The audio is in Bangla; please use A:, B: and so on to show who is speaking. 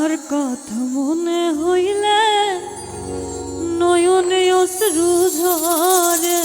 A: তাহার কথা মনে হইলে নয়নে অশ্রু ঝরে।